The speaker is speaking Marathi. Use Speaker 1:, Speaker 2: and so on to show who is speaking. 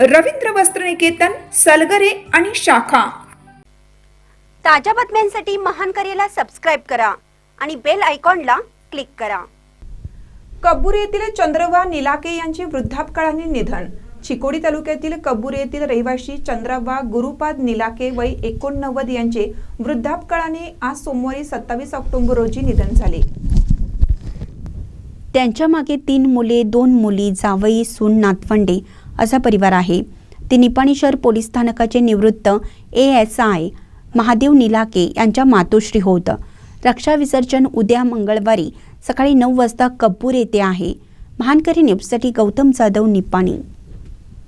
Speaker 1: रवींद्र वस्त्रनिकेतन सलगरे आणि शाखा.
Speaker 2: ताज्या बातम्यांसाठी महान करेला सबस्क्राईब करा आणि बेल आयकॉनला क्लिक करा.
Speaker 1: कब्बूर येथील चंद्रवा निलाके यांचे वृद्धापकाळाने निधन. चिकोडी तालुक्यातील कब्बूर येथील रहिवासी चंद्रवा गुरुपाद निलाके वय एकोणनव्वद यांचे वृद्धापकाळाने आज सोमवारी सत्तावीस ऑक्टोबर रोजी निधन झाले.
Speaker 3: त्यांच्या मागे तीन मुले दोन मुली जावई सून नातवंडे असा परिवार आहे. ते निपाणी शहर पोलीस स्थानकाचे निवृत्त A S I Mahadev Nilake यांच्या मातोश्री होत. रक्षा विसर्जन उद्या मंगळवारी सकाळी नऊ वाजता कपूर येथे आहे. महानकरी न्यूजसाठी गौतम जाधव निपाणी.